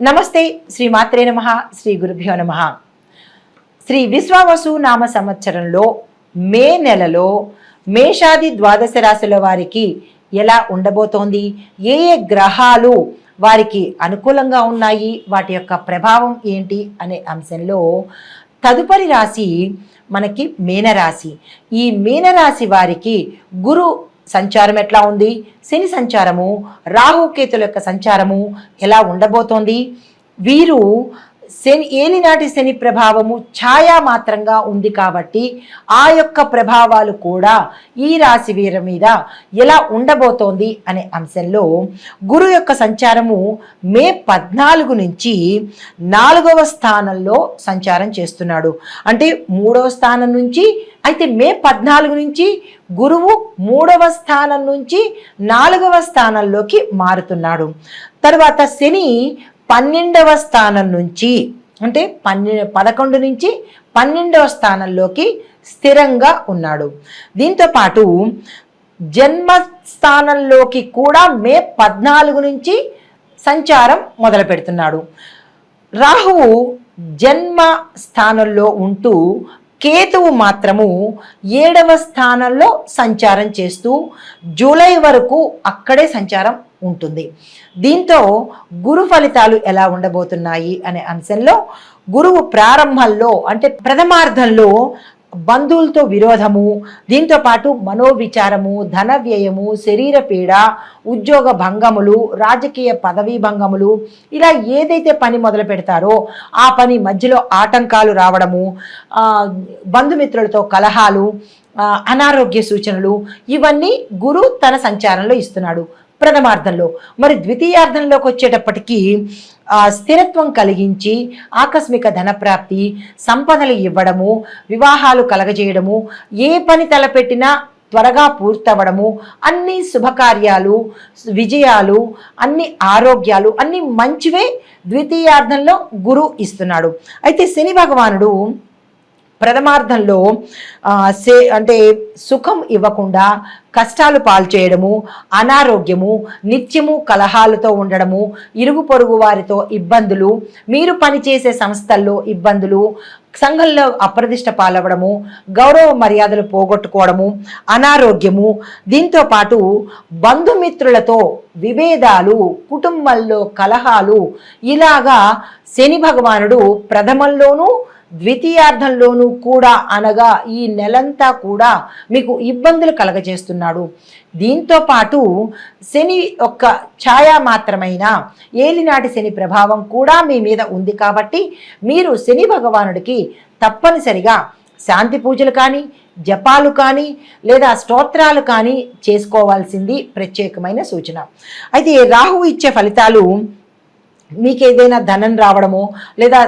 నమస్తే శ్రీ మాత్రే నమ శ్రీ గురుభ్యో నమ. శ్రీ విశ్వావసు నామ సంవత్సరంలో మే నెలలో మేషాది ద్వాదశ రాశుల వారికి ఎలా ఉండబోతోంది? ఏ ఏ గ్రహాలు వారికి అనుకూలంగా ఉన్నాయి? వాటి యొక్క ప్రభావం ఏంటి? అనే అంశంలో తదుపరి రాశి మనకి మీనరాశి. ఈ మీనరాశి వారికి గురు సంచారం ఎట్లా ఉంది? శని సంచారము రాహుకేతుల యొక్క సంచారము ఎలా ఉండబోతోంది? వీరు శని ఏలినాటి శని ప్రభావము ఛాయా మాత్రంగా ఉంది కాబట్టి ఆ యొక్క ప్రభావాలు కూడా ఈ రాశి వీరి మీద ఎలా ఉండబోతోంది అనే అంశంలో గురు యొక్క సంచారము మే పద్నాలుగు నుంచి నాలుగవ స్థానంలో సంచారం చేస్తున్నాడు. అంటే మూడవ స్థానం నుంచి అయితే మే పద్నాలుగు నుంచి గురువు మూడవ స్థానం నుంచి నాలుగవ స్థానంలోకి మారుతున్నాడు. తర్వాత శని పన్నెండవ స్థానం నుంచి అంటే పన్నె పదకొండు నుంచి పన్నెండవ స్థానంలోకి స్థిరంగా ఉన్నాడు. దీంతో పాటు జన్మస్థానంలోకి కూడా మే పద్నాలుగు నుంచి సంచారం మొదలు పెడుతున్నాడు రాహువు జన్మ స్థానంలో ఉంటూ కేతువు మాత్రము ఏడవ స్థానంలో సంచారం చేస్తూ జూలై వరకు అక్కడే సంచారం ఉంటుంది. దీంతో గురు ఫలితాలు ఎలా ఉండబోతున్నాయి అనే అంశంలో గురువు ప్రారంభంలో అంటే ప్రథమార్థంలో బంధువులతో విరోధము దీంతో పాటు మనోవిచారము ధన వ్యయము శరీర పీడ ఉద్యోగ భంగములు రాజకీయ పదవీ భంగములు ఇలా ఏదైతే పని మొదలు పెడతారో ఆ పని మధ్యలో ఆటంకాలు రావడము బంధుమిత్రులతో కలహాలు అనారోగ్య సూచనలు ఇవన్నీ గురు తన సంచారంలో ఇస్తున్నాడు. ప్రథమార్థంలో. మరి ద్వితీయార్థంలోకి వచ్చేటప్పటికీ స్థిరత్వం కలిగించి ఆకస్మిక ధనప్రాప్తి సంపదలు ఇవ్వడము వివాహాలు కలగజేయడము ఏ పని తలపెట్టినా త్వరగా పూర్తవడము అన్ని శుభకార్యాలు విజయాలు అన్ని ఆరోగ్యాలు అన్ని మంచివే ద్వితీయార్థంలో గురు ఇస్తున్నాడు. అయితే శని భగవానుడు ప్రథమార్థంలో సే అంటే సుఖం ఇవ్వకుండా కష్టాలు పాల్చేయడము అనారోగ్యము నిత్యము కలహాలతో ఉండడము ఇరుగు పొరుగు వారితో ఇబ్బందులు మీరు పనిచేసే సంస్థల్లో ఇబ్బందులు సంఘంలో అప్రదిష్ట పాలవడము గౌరవ మర్యాదలు పోగొట్టుకోవడము అనారోగ్యము దీంతో పాటు బంధుమిత్రులతో విభేదాలు కుటుంబంలో కలహాలు ఇలాగా శని భగవానుడు ప్రథమంలోనూ ద్వితీయార్థంలోనూ కూడా అనగా ఈ నెలంతా కూడా మీకు ఇబ్బందులు కలగజేస్తున్నాడు. దీంతో పాటు శని యొక్క ఛాయా మాత్రమైన ఏలినాటి శని ప్రభావం కూడా మీ మీద ఉంది కాబట్టి మీరు శని భగవానుడికి తప్పనిసరిగా శాంతి పూజలు కానీ జపాలు కానీ లేదా స్తోత్రాలు కానీ చేసుకోవాల్సింది ప్రత్యేకమైన సూచన. అయితే రాహువు ఇచ్చే ఫలితాలు మీకు ఏదైనా ధనం రావడమో లేదా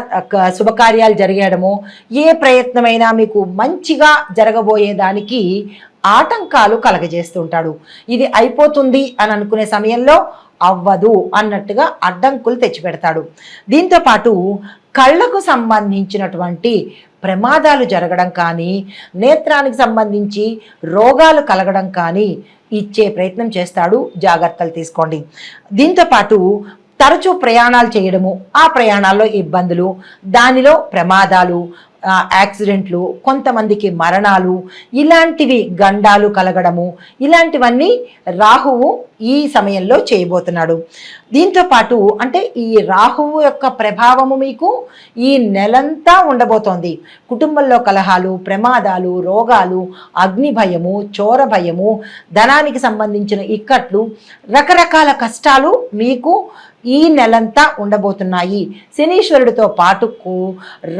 శుభకార్యాలు జరిగేయడమో ఏ ప్రయత్నమైనా మీకు మంచిగా జరగబోయే దానికి ఆటంకాలు కలగజేస్తుంటాడు ఇది అయిపోతుంది అని అనుకునే సమయంలో అవ్వదు అన్నట్టుగా అడ్డంకులు తెచ్చిపెడతాడు. దీంతో పాటు కళ్ళకు సంబంధించినటువంటి ప్రమాదాలు జరగడం కానీ నేత్రానికి సంబంధించి రోగాలు కలగడం కానీ ఇచ్చే ప్రయత్నం చేస్తాడు. జాగ్రత్తలు తీసుకోండి. దీంతో పాటు తరచూ ప్రయాణాలు చేయడము ఆ ప్రయాణాల్లో ఇబ్బందులు దానిలో ప్రమాదాలు యాక్సిడెంట్లు కొంతమందికి మరణాలు ఇలాంటివి గండాలు కలగడము ఇలాంటివన్నీ రాహువు ఈ సమయంలో చేయబోతున్నాడు. దీంతో పాటు అంటే ఈ రాహువు యొక్క ప్రభావము మీకు ఈ నెలంతా ఉండబోతోంది. కుటుంబంలో కలహాలు ప్రమాదాలు రోగాలు అగ్ని భయము చోర భయము ధనానికి సంబంధించిన ఇక్కట్లు రకరకాల కష్టాలు మీకు ఈ నెలంతా ఉండబోతున్నాయి. శనీశ్వరుడితో పాటుకు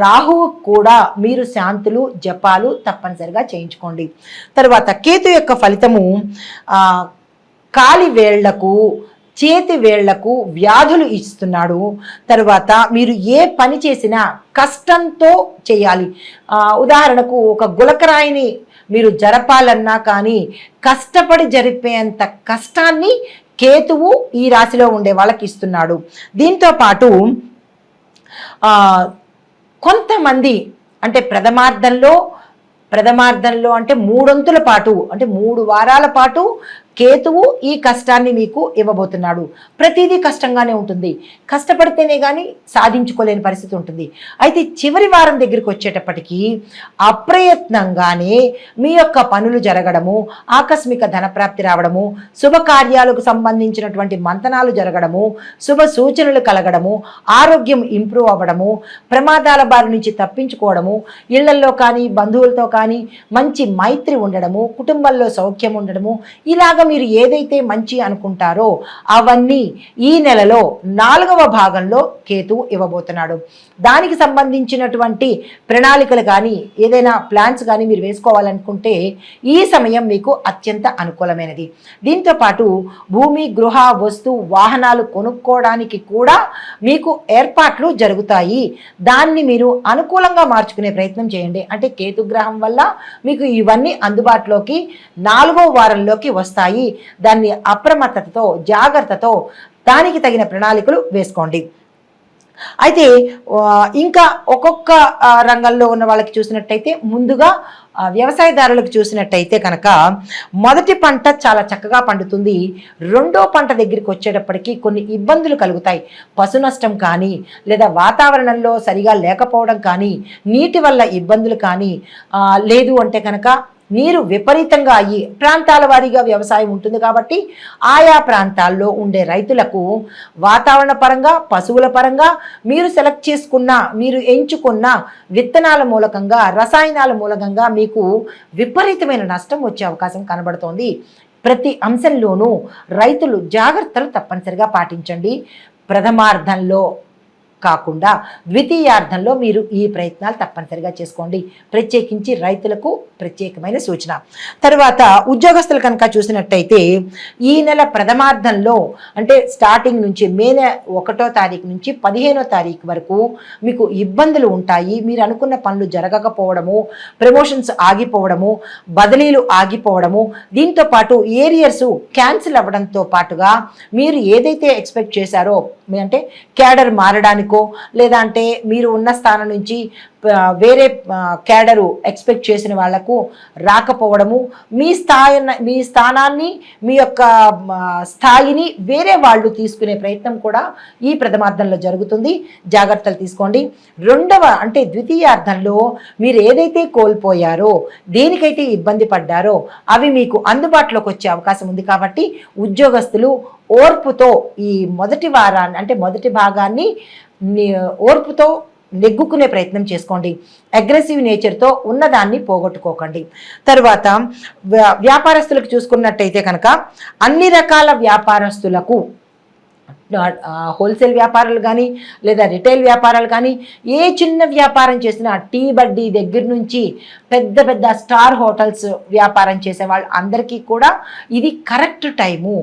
రాహువు కూడా మీరు శాంతులు జపాలు తప్పనిసరిగా చేయించుకోండి. తర్వాత కేతు యొక్క ఫలితము కాలి వేళ్ళకు చేతి వేళ్ళకు వ్యాధులు ఇస్తున్నాడు. తర్వాత మీరు ఏ పని చేసినా కష్టంతో చేయాలి. ఉదాహరణకు ఒక గులకరాయిని మీరు జరపాలన్నా కానీ కష్టపడి జరిపేంత కష్టాన్ని కేతువు ఈ రాశిలో ఉండే వాళ్ళకి ఇస్తున్నాడు. దీంతో పాటు కొంతమంది అంటే ప్రథమార్థంలో ప్రథమార్థంలో అంటే మూడొంతుల పాటు అంటే మూడు వారాల పాటు కేతువు ఈ కష్టాన్ని మీకు ఇవ్వబోతున్నాడు. ప్రతిదీ కష్టంగానే ఉంటుంది. కష్టపడితేనే కానీ సాధించుకోలేని పరిస్థితి ఉంటుంది. అయితే చివరి వారం దగ్గరికి వచ్చేటప్పటికీ అప్రయత్నంగానే మీ యొక్క పనులు జరగడము ఆకస్మిక ధనప్రాప్తి రావడము శుభకార్యాలకు సంబంధించినటువంటి మంతనాలు జరగడము శుభ సూచనలు కలగడము ఆరోగ్యం ఇంప్రూవ్ అవ్వడము ప్రమాదాల బారి నుంచి తప్పించుకోవడము ఇళ్ళల్లో కానీ బంధువులతో కానీ మంచి మైత్రి ఉండడము కుటుంబంలో సౌఖ్యం ఉండడము ఇలాగ మీరు ఏదైతే మంచి అనుకుంటారో అవన్నీ ఈ నెలలో నాలుగవ భాగంలో కేతు ఇవ్వబోతున్నాడు. దానికి సంబంధించినటువంటి ప్రణాళికలు కానీ ఏదైనా ప్లాన్స్ కానీ మీరు వేసుకోవాలనుకుంటే ఈ సమయం మీకు అత్యంత అనుకూలమైనది. దీంతో పాటు భూమి గృహ వస్తు వాహనాలు కొనుక్కోవడానికి కూడా మీకు ఏర్పాట్లు జరుగుతాయి. దాన్ని మీరు అనుకూలంగా మార్చుకునే ప్రయత్నం చేయండి. అంటే కేతుగ్రహం వల్ల మీకు ఇవన్నీ అందుబాటులోకి నాలుగో వారంలోకి వస్తాయి. దాన్ని అప్రమత్తతతో జాగ్రత్తతో దానికి తగిన ప్రణాళికలు వేసుకోండి. అయితే ఇంకా ఒక్కొక్క రంగంలో ఉన్న వాళ్ళకి చూసినట్టయితే ముందుగా వ్యవసాయదారులకు చూసినట్టయితే కనుక మొదటి పంట చాలా చక్కగా పండుతుంది. రెండో పంట దగ్గరికి వచ్చేటప్పటికి కొన్ని ఇబ్బందులు కలుగుతాయి. పశు నష్టం కానీ లేదా వాతావరణంలో సరిగా లేకపోవడం కానీ నీటి వల్ల ఇబ్బందులు కానీ లేదు అంటే కనుక నీరు విపరీతంగా అయ్యి ప్రాంతాల వారీగా వ్యవసాయం ఉంటుంది కాబట్టి ఆయా ప్రాంతాల్లో ఉండే రైతులకు వాతావరణ పరంగా పశువుల పరంగా మీరు సెలెక్ట్ చేసుకున్న మీరు ఎంచుకున్న విత్తనాల మూలకంగా రసాయనాల మూలకంగా మీకు విపరీతమైన నష్టం వచ్చే అవకాశం కనబడుతోంది. ప్రతి అంశంలోనూ రైతులు జాగ్రత్తలు తప్పనిసరిగా పాటించండి. ప్రథమార్థంలో కాకుండా ద్వితీయార్థంలో మీరు ఈ ప్రయత్నాలు తప్పనిసరిగా చేసుకోండి. ప్రత్యేకించి రైతులకు ప్రత్యేకమైన సూచన. తర్వాత ఉద్యోగస్తులు కనుక చూసినట్టయితే ఈ నెల ప్రథమార్థంలో అంటే స్టార్టింగ్ నుంచి మే నె ఒకటో తారీఖు నుంచి పదిహేనో తారీఖు వరకు మీకు ఇబ్బందులు ఉంటాయి. మీరు అనుకున్న పనులు జరగకపోవడము ప్రమోషన్స్ ఆగిపోవడము బదిలీలు ఆగిపోవడము దీంతో పాటు ఏరియర్స్ క్యాన్సిల్ అవ్వడంతో పాటుగా మీరు ఏదైతే ఎక్స్పెక్ట్ చేశారో అంటే క్యాడర్ మారడానికి లేదా అంటే మీరు ఉన్న స్థానం నుంచి వేరే క్యాడరు ఎక్స్పెక్ట్ చేసిన వాళ్ళకు రాకపోవడము మీ స్థాయి మీ స్థానాన్ని మీ యొక్క స్థాయిని వేరే వాళ్ళు తీసుకునే ప్రయత్నం కూడా ఈ ప్రథమార్థంలో జరుగుతుంది. జాగ్రత్తలు తీసుకోండి. రెండవ అంటే ద్వితీయార్థంలో మీరు ఏదైతే కోల్పోయారో దేనికైతే ఇబ్బంది పడ్డారో అవి మీకు అందుబాటులోకి వచ్చే అవకాశం ఉంది కాబట్టి ఉద్యోగస్తులు ఓర్పుతో ఈ మొదటి వారాన్ని అంటే మొదటి భాగాన్ని ఓర్పుతో నెగ్గుకునే ప్రయత్నం చేసుకోండి. అగ్రెసివ్ నేచర్తో ఉన్నదాన్ని పోగొట్టుకోకండి. తర్వాత వ్యా- వ్యాపారస్తులకు చూసుకున్నట్టయితే కనుక అన్ని రకాల వ్యాపారస్తులకు హోల్సేల్ వ్యాపారాలు కానీ లేదా రిటైల్ వ్యాపారాలు కానీ ఏ చిన్న వ్యాపారం చేసినా టీ బడ్డీ దగ్గర నుంచి పెద్ద పెద్ద స్టార్ హోటల్స్ వ్యాపారం చేసే వాళ్ళు అందరికీ కూడా ఇది కరెక్ట్ టైము.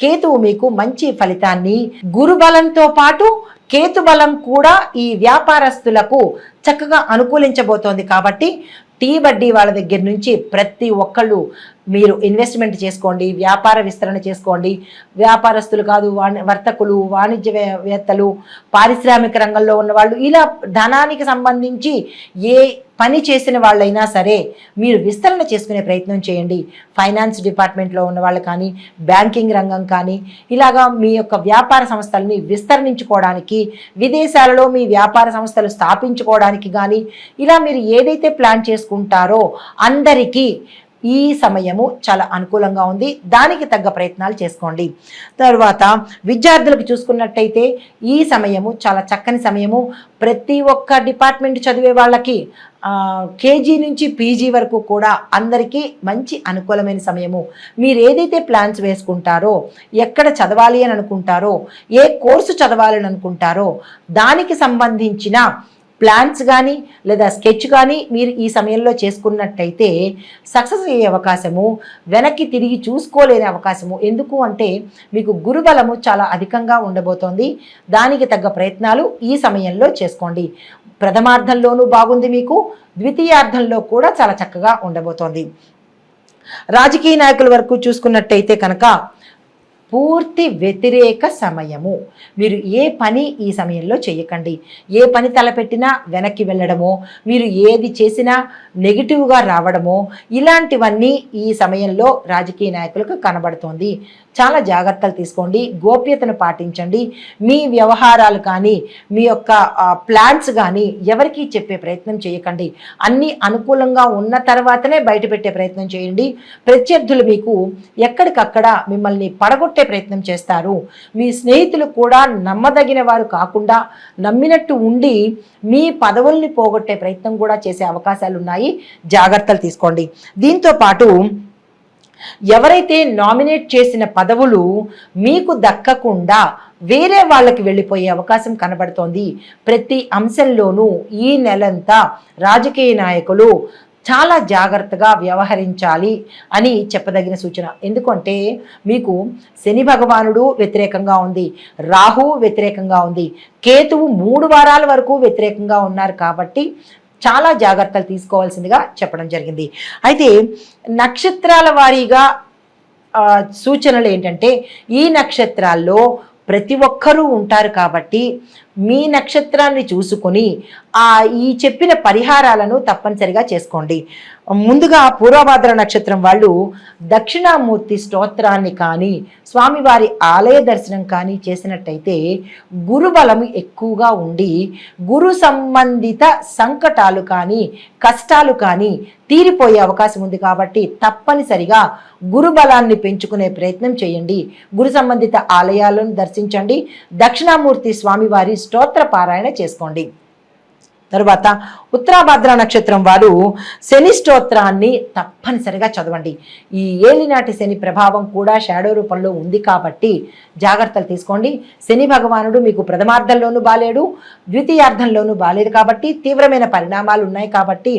కేతువు మీకు మంచి ఫలితాన్ని గురుబలంతో పాటు కేతు బలం కూడా ఈ వ్యాపారస్తులకు చక్కగా అనుకూలించబోతోంది కాబట్టి టీ వడ్డీ వాళ్ళ దగ్గర నుంచి ప్రతి ఒక్కళ్ళు మీరు ఇన్వెస్ట్మెంట్ చేసుకోండి వ్యాపార విస్తరణ చేసుకోండి. వ్యాపారస్తులు కాదు వాణి వర్తకులు వాణిజ్యవేత్తలు పారిశ్రామిక రంగంలో ఉన్న వాళ్ళు ఇలా ధనానికి సంబంధించి ఏ పని చేసిన వాళ్ళైనా సరే మీరు విస్తరణ చేసుకునే ప్రయత్నం చేయండి. ఫైనాన్స్ డిపార్ట్మెంట్లో ఉన్న వాళ్ళు కానీ బ్యాంకింగ్ రంగం కానీ ఇలాగా మీ యొక్క వ్యాపార సంస్థలని విస్తరించుకోవడానికి విదేశాలలో మీ వ్యాపార సంస్థలు స్థాపించుకోవడానికి కానీ ఇలా మీరు ఏదైతే ప్లాన్ చేసుకుంటారో అందరికీ ఈ సమయము చాలా అనుకూలంగా ఉంది. దానికి తగ్గ ప్రయత్నాలు చేసుకోండి. తర్వాత విద్యార్థులకు చూసుకున్నట్టయితే ఈ సమయము చాలా చక్కని సమయము. ప్రతి ఒక్క డిపార్ట్మెంట్ చదివే వాళ్ళకి కేజీ నుంచి పీజీ వరకు కూడా అందరికీ మంచి అనుకూలమైన సమయము. మీరు ఏదైతే ప్లాన్స్ వేసుకుంటారో ఎక్కడ చదవాలి అని అనుకుంటారో ఏ కోర్సు చదవాలని అనుకుంటారో దానికి సంబంధించిన ప్లాన్స్ కానీ లేదా స్కెచ్ కానీ మీరు ఈ సమయంలో చేసుకున్నట్టయితే సక్సెస్ అయ్యే అవకాశము వెనక్కి తిరిగి చూసుకోలేని అవకాశము. ఎందుకు అంటే మీకు గురుబలము చాలా అధికంగా ఉండబోతోంది. దానికి తగ్గ ప్రయత్నాలు ఈ సమయంలో చేసుకోండి. ప్రథమార్థంలోనూ బాగుంది మీకు ద్వితీయార్థంలో కూడా చాలా చక్కగా ఉండబోతోంది. రాజకీయ నాయకుల వరకు చూసుకున్నట్టయితే కనుక పూర్తి వ్యతిరేక సమయము. మీరు ఏ పని ఈ సమయంలో చేయకండి. ఏ పని తలపెట్టినా వెనక్కి వెళ్ళడమో మీరు ఏది చేసినా నెగిటివ్గా రావడమో ఇలాంటివన్నీ ఈ సమయంలో రాజకీయ నాయకులకు కనబడుతోంది. చాలా జాగ్రత్తలు తీసుకోండి గోప్యతను పాటించండి. మీ వ్యవహారాలు కానీ మీ యొక్క ప్లాన్స్ కానీ ఎవరికీ చెప్పే ప్రయత్నం చేయకండి. అన్నీ అనుకూలంగా ఉన్న తర్వాతనే బయట పెట్టే ప్రయత్నం చేయండి. ప్రత్యర్థులు మీకు ఎక్కడికక్కడ మిమ్మల్ని పడగొట్టే ప్రయత్నం చేస్తారు. మీ స్నేహితులు కూడా నమ్మదగిన వారు కాకుండా నమ్మినట్టు ఉండి మీ పదవుల్ని పోగొట్టే ప్రయత్నం కూడా చేసే అవకాశాలు ఉన్నాయి జాగ్రత్తలు తీసుకోండి. దీంతో పాటు ఎవరైతే నామినేట్ చేసిన పదవులు మీకు దక్కకుండా వేరే వాళ్ళకి వెళ్ళిపోయే అవకాశం కనబడుతోంది. ప్రతి అంశంలోనూ ఈ నెలంతా రాజకీయ నాయకులు చాలా జాగ్రత్తగా వ్యవహరించాలి అని చెప్పదగిన సూచన. ఎందుకంటే మీకు శని భగవానుడు వ్యతిరేకంగా ఉంది రాహు వ్యతిరేకంగా ఉంది కేతువు మూడు వారాల వరకు వ్యతిరేకంగా ఉన్నారు కాబట్టి చాలా జాగ్రత్తలు తీసుకోవాల్సిందిగా చెప్పడం జరిగింది. అయితే నక్షత్రాల వారీగా సూచనలు ఏంటంటే ఈ నక్షత్రాల్లో ప్రతి ఒక్కరూ ఉంటారు కాబట్టి మీ నక్షత్రాన్ని చూసుకొని ఆ ఈ చెప్పిన పరిహారాలను తప్పనిసరిగా చేసుకోండి. ముందుగా పూర్వభాద్ర నక్షత్రం వాళ్ళు దక్షిణామూర్తి స్తోత్రాన్ని కానీ స్వామివారి ఆలయ దర్శనం కానీ చేసినట్టయితే గురుబలం ఎక్కువగా ఉండి గురు సంబంధిత సంకటాలు కానీ కష్టాలు కానీ తీరిపోయే అవకాశం ఉంది కాబట్టి తప్పనిసరిగా గురుబలాన్ని పెంచుకునే ప్రయత్నం చేయండి. గురు సంబంధిత ఆలయాలను దర్శించండి. దక్షిణామూర్తి స్వామివారి స్తోత్ర పారాయణ చేసుకోండి. తరువాత ఉత్తరాభద్ర నక్షత్రం వారు శని స్తోత్రాన్ని తప్పనిసరిగా చదవండి. ఈ ఏలినాటి శని ప్రభావం కూడా షాడో రూపంలో ఉంది కాబట్టి జాగ్రత్తలు తీసుకోండి. శని భగవానుడు మీకు ప్రథమార్థంలోనూ బాలేడు ద్వితీయార్థంలోనూ బాలేదు కాబట్టి తీవ్రమైన పరిణామాలు ఉన్నాయి కాబట్టి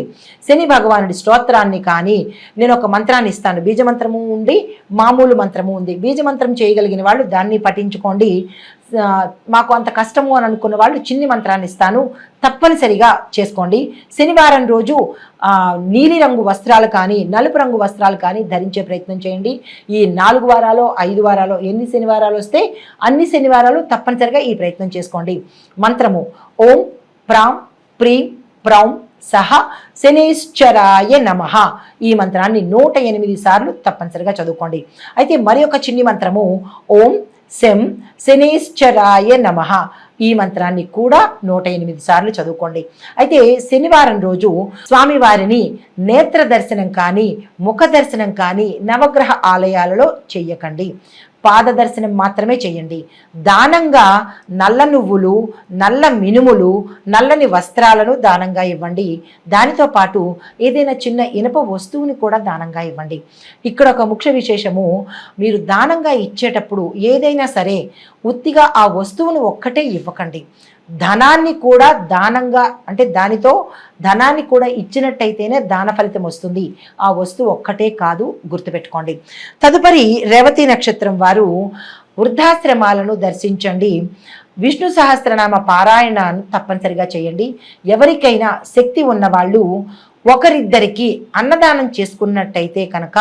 శని భగవానుడి స్తోత్రాన్ని కానీ నేను ఒక మంత్రాన్ని ఇస్తాను. బీజమంత్రము ఉంది మామూలు మంత్రము ఉంది. బీజమంత్రం చేయగలిగిన వాళ్ళు దాన్ని పఠించుకోండి. మాకు అంత కష్టము అని అనుకున్న వాళ్ళు చిన్ని మంత్రాన్ని ఇస్తాను. తప్పనిసరిగా చేసుకోండి. శనివారం రోజు నీలిరంగు వస్త్రాలు కానీ నలుపు రంగు వస్త్రాలు కానీ ధరించే ప్రయత్నం చేయండి. ఈ నాలుగు వారాలు ఐదు వారాలు ఎన్ని శనివారాలు వస్తే అన్ని శనివారాలు తప్పనిసరిగా ఈ ప్రయత్నం చేసుకోండి. మంత్రము ఓం ప్రాం ప్రీం ప్రౌం సహ శనేశ్చరాయ నమ. ఈ మంత్రాన్ని నూట ఎనిమిది సార్లు తప్పనిసరిగా చదువుకోండి. అయితే మరి ఒక చిన్ని మంత్రము ఓం శం శనీశ్చరాయ నమ. ఈ మంత్రాన్ని కూడా నూట ఎనిమిది సార్లు చదువుకోండి. అయితే శనివారం రోజు స్వామివారిని నేత్ర దర్శనం కానీ ముఖ దర్శనం కానీ నవగ్రహ ఆలయాలలో చెయ్యకండి పాదదర్శనం మాత్రమే చేయండి. దానంగా నల్ల నువ్వులు నల్ల మినుములు నల్లని వస్త్రాలను దానంగా ఇవ్వండి. దానితో పాటు ఏదైనా చిన్న ఇనప వస్తువుని కూడా దానంగా ఇవ్వండి. ఇక్కడ ఒక ముఖ్య విశేషము మీరు దానంగా ఇచ్చేటప్పుడు ఏదైనా సరే ఉత్తిగా ఆ వస్తువును ఒక్కటే ఇవ్వకండి. ధనాన్ని కూడా దానంగా అంటే దానితో ధనాన్ని కూడా ఇచ్చినట్టయితేనే దాన ఫలితం వస్తుంది. ఆ వస్తువు ఒక్కటే కాదు గుర్తుపెట్టుకోండి. తదుపరి రేవతి నక్షత్రం వారు వృద్ధాశ్రమాలను దర్శించండి. విష్ణు సహస్రనామ పారాయణను తప్పనిసరిగా చేయండి. ఎవరికైనా శక్తి ఉన్నవాళ్ళు ఒకరిద్దరికి అన్నదానం చేసుకున్నట్టయితే కనుక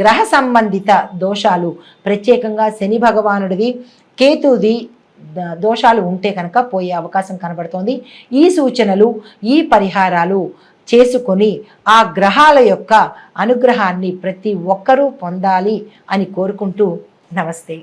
గ్రహ సంబంధిత దోషాలు ప్రత్యేకంగా శని భగవానుడిది కేతుది దోషాలు ఉంటే కనుక పోయే అవకాశం కనబడుతోంది. ఈ సూచనలు ఈ పరిహారాలు చేసుకొని ఆ గ్రహాల యొక్క అనుగ్రహాన్ని ప్రతి ఒక్కరూ పొందాలి అని కోరుకుంటూ నమస్తే.